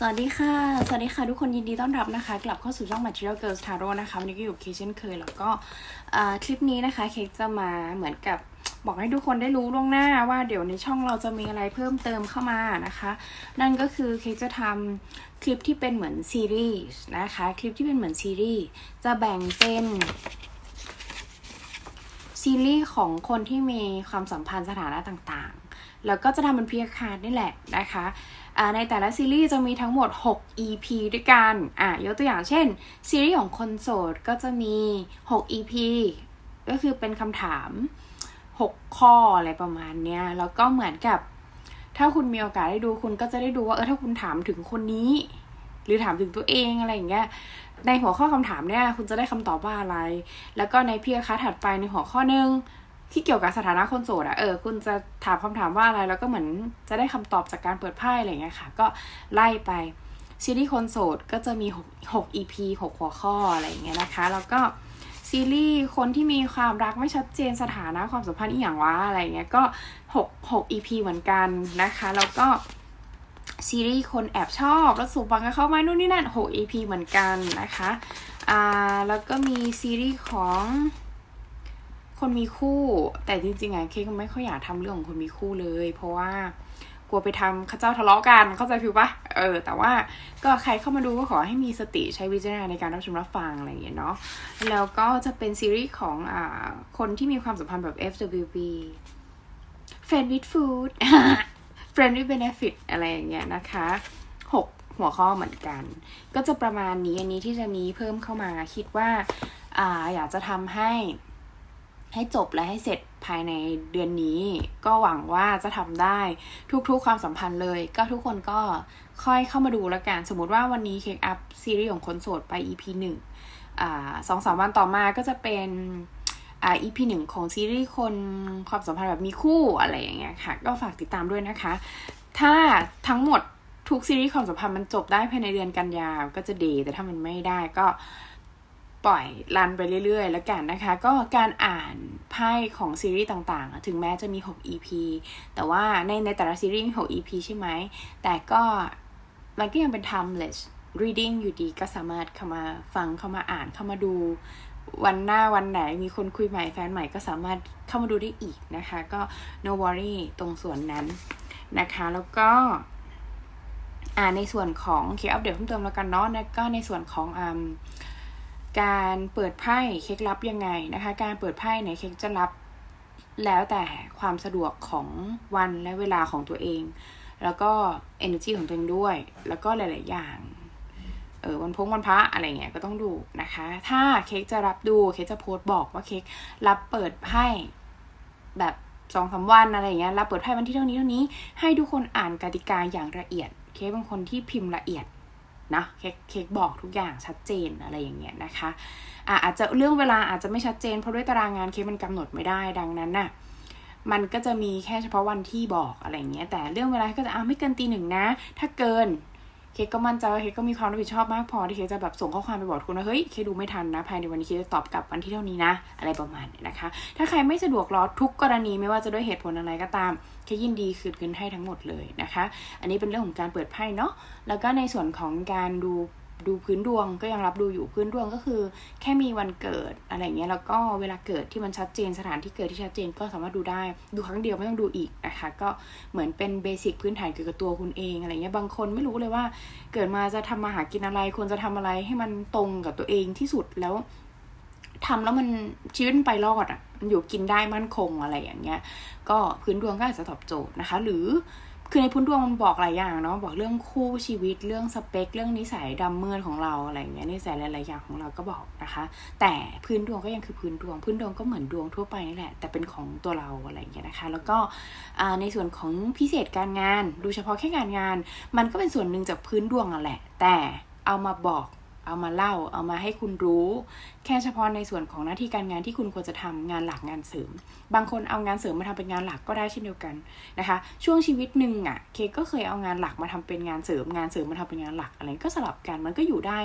สวัสดีค่ะ สวัสดีค่ะทุกคนยินดีต้อนรับนะคะ กลับเข้าสู่ช่อง Material Girls Tarot นะคะ วันนี้ก็อยู่เคเช่นเคย แล้วก็คลิปนี้นะคะ เค้กจะมาเหมือนกับบอกให้ทุกคนได้รู้ล่วงหน้าว่าเดี๋ยวในช่องเราจะมีอะไรเพิ่มเติมเข้ามานะคะ นั่นก็คือเค้กจะทำคลิปที่เป็นเหมือนซีรีส์นะคะ คลิปที่เป็นเหมือนซีรีส์จะแบ่งเป็นซีรีส์ของคนที่มีความสัมพันธ์สถานะต่างๆ แล้วก็จะทำเป็นพีคาร์ดนี่แหละนะคะ ในแต่ละซีรีส์จะมีทั้งหมด 6 EP ด้วยกันอะยกตัวอย่างเช่น ซีรีส์ของคนโสดก็จะมี 6 EP ก็คือเป็นคำถาม 6 ข้ออะไรประมาณเนี้ย แล้วก็เหมือนกับ ถ้าคุณมีโอกาสได้ดูคุณก็จะได้ดูว่าเออถ้าคุณถามถึงคนนี้ หรือถามถึงตัวเองอะไรอย่างเงี้ยในหัวข้อคำถามเนี่ยคุณจะได้คำตอบว่าอะไร แล้วก็ในพีคาถัดไปในหัวข้อหนึ่ง ที่เกี่ยวกับสถานะคนโสดอะเออคุณจะถามคำถามว่าอะไรแล้วก็เหมือนจะได้คำตอบจากการเปิดไพ่อะไรอย่างเงี้ยค่ะ ก็ไล่ไปซีรีส์คนโสดก็จะมี6 6 EP 6 หัวข้ออะไรอย่างเงี้ยนะคะ แล้วก็ซีรีส์คนที่มีความรักไม่ชัดเจนสถานะความสัมพันธ์อีกอย่างวะอะไรเงี้ยก็6 6 EP เหมือนกันนะคะ แล้วก็ซีรีส์คนแอบชอบแล้วสูบบังกันเข้ามานู่นนี่นั่น6 EP เหมือนกันนะคะอ่าแล้วก็มีซีรีส์ของ คนมีคู่ แต่จริงๆอะเค้กไม่ค่อยอยากทำเรื่องของคนมีคู่เลย เพราะว่ากลัวไปทำข้าเจ้าทะเลาะกันเข้าใจฟิวปะเออ แต่ว่าก็ใครเข้ามาดูก็ขอให้มีสติใช้วิจารณญาณในการรับชมรับฟังอะไรอย่างเงี้ยเนาะแล้วก็จะเป็นซีรีส์ของอ่าคนที่มีความสัมพันธ์แบบ FWB Friend with Food Friend with Benefit อะไรอย่างเงี้ยนะคะหกหัวข้อเหมือนกัน ก็จะประมาณนี้อันนี้ที่จะมีเพิ่มเข้ามาคิดว่าอ่าอยากจะทำให้ ให้จบและให้เสร็จภายในเดือนนี้ ก็หวังว่าจะทำได้ทุกๆความสัมพันธ์เลย ก็ทุกคนก็ค่อยเข้ามาดูแล้วกัน สมมติว่าวันนี้เค้กอัพซีรีส์ของคนโสดไป EP หนึ่งอ่าสองสามวันต่อมาก็จะเป็นอ่า EP หนึ่งของซีรีส์คนความสัมพันธ์แบบมีคู่อะไรอย่างเงี้ยค่ะ ก็ฝากติดตามด้วยนะคะ ถ้าทั้งหมดทุกซีรีส์ความสัมพันธ์มันจบได้ภายในเดือนกันยาก็จะดี แต่ถ้ามันไม่ได้ก็ ปล่อยรันไปเรื่อยๆ แล้วกันนะคะ ก็การอ่านไพ่ของซีรีส์ต่างๆ ถึงแม้จะมี 6 EP แต่ว่าในในแต่ละซีรีส์มี6 EP ใช่ไหม แต่ก็มันก็ยังเป็น timeless reading อยู่ดีก็สามารถเข้ามาฟังเข้ามาอ่านเข้ามาดูวันหน้าวันไหนมีคนคุยใหม่แฟนใหม่ก็สามารถเข้ามาดูได้อีกนะคะ ก็ no worry ตรงส่วนนั้นนะคะ แล้วก็อ่าในส่วนของเคอัปเดตเพิ่มเติมแล้วกันเนาะแล้วก็ในส่วนของอ่า การเปิดไพ่เค้กรับยังไงนะคะ การเปิดไพ่เนี่ยเค้กจะรับแล้วแต่ความสะดวกของวันและเวลาของตัวเอง แล้วก็ energy ของตัวเองด้วย แล้วก็หลาย ๆ อย่าง เออวันพงวันพระอะไรเงี้ยก็ต้องดูนะคะ ถ้าเค้กจะรับดูเค้กจะโพสต์บอกว่าเค้กรับเปิดไพ่แบบสองสาวันอะไรเงี้ยรับเปิดไพ่วันที่เท่านี้เท่านี้ ให้ทุกคนอ่านกติกาอย่างละเอียด เค้กเป็นคนที่พิมพ์ละเอียด นะเค้กเค้กบอกทุกอย่างชัดเจนอะไรอย่างเงี้ยนะคะอะอาจจะเรื่องเวลาอาจจะไม่ชัดเจน เพราะด้วยตารางงานเค้กมันกำหนดไม่ได้ดังนั้นน่ะมันก็จะมีแค่เฉพาะวันที่บอกอะไรเงี้ยแต่เรื่องเวลาก็จะอ่าไม่เกินตีหนึ่งนะ ถ้าเกิน เคก็มั่นใจว่าเคก็มีความรับผิดชอบมากพอที่เคจะแบบส่งข้อความไปบอกคุณว่าเฮ้ยเคดูไม่ทันนะ ภายในวันนี้เคจะตอบกลับวันที่เท่านี้นะ อะไรประมาณนี้นะคะ ถ้าใครไม่สะดวกรอทุกกรณีไม่ว่าจะด้วยเหตุผลอะไรก็ตามเคยินดีคืนเงินให้ทั้งหมดเลยนะคะ อันนี้เป็นเรื่องของการเปิดไพ่เนาะแล้วก็ในส่วนของการดู ดูพื้นดวงก็ยังรับดูอยู่พื้นดวงก็คือ แค่มีวันเกิดอะไรเงี้ยแล้วก็เวลาเกิดที่มันชัดเจนสถานที่เกิดที่ชัดเจนก็สามารถดูได้ ดูครั้งเดียวไม่ต้องดูอีกนะคะก็เหมือนเป็นเบสิกพื้นฐานเกี่ยวกับตัวคุณเองอะไรเงี้ยบางคนไม่รู้เลยว่า เกิดมาจะทำมาหากินอะไรควรจะทำอะไรให้มันตรงกับตัวเองที่สุดแล้วทำแล้วมันชีวิตมันไปรอดอะมันอยู่กินได้มั่นคงอะไรอย่างเงี้ย ก็พื้นดวงก็อาจจะตอบโจทย์นะคะ หรือ คือในพื้นดวงมันบอกหลายอย่างเนาะบอกเรื่องคู่ชีวิตเรื่องสเปค เรื่องนิสัยดำเมือนของเราอะไรเงี้ยนิสัยหลายๆอย่างของเราก็บอกนะคะ แต่พื้นดวงก็ยังคือพื้นดวง พื้นดวงก็เหมือนดวงทั่วไปนี่แหละ แต่เป็นของตัวเราอะไรเงี้ยนะคะ แล้วก็ในส่วนของพิเศษการงาน ดูเฉพาะแค่การงาน มันก็เป็นส่วนหนึ่งจากพื้นดวงอะแหละ แต่เอามาบอก เอามาเล่า เอามาให้คุณรู้ แค่เฉพาะในส่วนของหน้าที่การงานที่คุณควรจะทำงานหลักงานเสริม บางคนเอางานเสริมมาทำเป็นงานหลักก็ได้เช่นเดียวกันนะคะ ช่วงชีวิตหนึ่งอะ เคก็เคยเอางานหลักมาทำเป็นงานเสริม งานเสริมมาทำเป็นงานหลักอะไรก็สลับกันมันก็อยู่ได้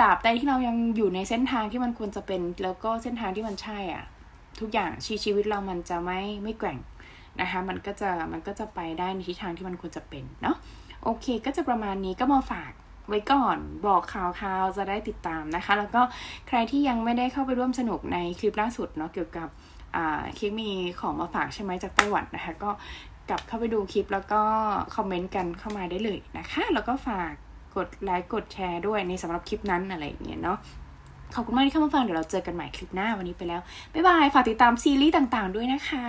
ตราบใดที่เรายังอยู่ในเส้นทางที่มันควรจะเป็น แล้วก็เส้นทางที่มันใช่อะ ทุกอย่างชีชีวิตเรามันจะไม่ไม่แกว่งนะคะ มันก็จะมันก็จะไปได้ในทิศทางที่มันควรจะเป็นเนาะโอเค ก็จะประมาณนี้ก็มาฝาก ไว้ก่อนบอกข่าวๆจะได้ติดตามนะคะ แล้วก็ใครที่ยังไม่ได้เข้าไปร่วมสนุกในคลิปล่าสุดเนาะเกี่ยวกับอ่าเค้กมีของมาฝากใช่ไหมจากไต้หวันนะคะ ก็กลับเข้าไปดูคลิปแล้วก็คอมเมนต์กันเข้ามาได้เลยนะคะ แล้วก็ฝากกดไลค์กดแชร์ด้วยในสำหรับคลิปนั้นอะไรอย่างเงี้ยเนาะขอบคุณมากที่เข้ามาฟังเดี๋ยวเราเจอกันใหม่คลิปหน้าวันนี้ไปแล้ว บ๊ายบาย ฝากติดตามซีรีส์ต่างๆด้วยนะคะ